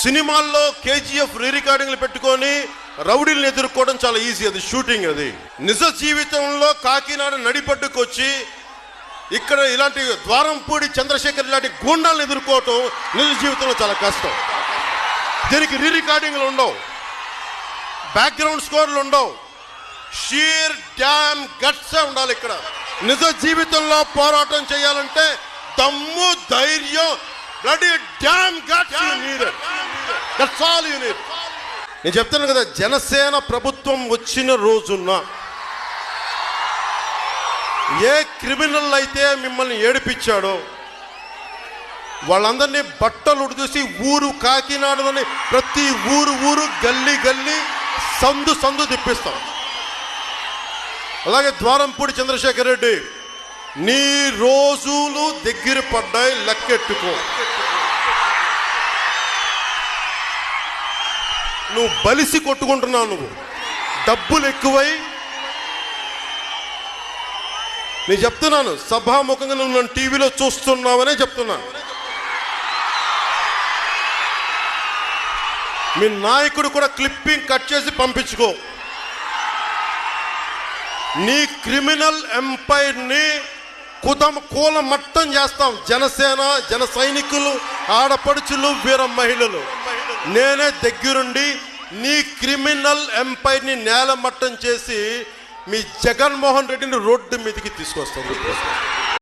సినిమాల్లో కేజీఎఫ్ రీ రికార్డింగ్లు పెట్టుకొని రౌడీలను ఎదుర్కోవడం చాలా ఈజీ అది షూటింగ్ అది. నిజ జీవితంలో కాకినాడ నడిపడ్డుకొచ్చి ఇక్కడ ఇలాంటి ద్వారంపూడి చంద్రశేఖర్ ఇలాంటి గూండాలను ఎదుర్కోవటం నిజ జీవితంలో చాలా కష్టం. దీనికి రీ రికార్డింగ్లు ఉండవు. బ్యాక్గ్రౌండ్ స్కోర్లు ఉండవు. షీర్ డ్యామ్ గట్సే ఉండాలి ఇక్కడ. నిజ జీవితంలో పోరాటం చేయాలంటే దమ్ము ధైర్యం bloody damn guts you need that's all you need నేను చెప్తాను కదా జనసేన ప్రభుత్వం వచ్చిన రోజున ఏ క్రిమినల్ అయితే మిమ్మల్ని ఏడిపించాడో వాళ్ళందరినీ బట్టలు ఉడిదూసి ఊరు కాకినాడలోని ప్రతి ఊరు ఊరు గల్లీ గల్లీ సందు సందు తిప్పిస్తాం అలాగే ద్వారంపూడి చంద్రశేఖర్ రెడ్డి నీ రోజులు దగ్గర పడ్డాయి లెక్కెట్టుకో. నువ్వు బలిసి కొట్టుకుంటున్నావు నువ్వు. డబ్బులు ఎక్కువై. నేను చెప్తున్నాను సభాముఖంగా నువ్వు నన్ను టీవీలో చూస్తున్నావనే చెప్తున్నాను. మీ నాయకుడు కూడా క్లిప్పింగ్ కట్ చేసి పంపించుకో. నీ క్రిమినల్ ఎంపైర్ని కుదం కూల మట్టం చేస్తాం. జనసేన జన సైనికులు ఆడపడుచులు వీర మహిళలు. నేనే దగ్గరుండి నీ క్రిమినల్ ఎంపైర్ని నేల మట్టం చేసి మీ జగన్మోహన్ రెడ్డిని రోడ్డు మీదకి తీసుకొస్తాం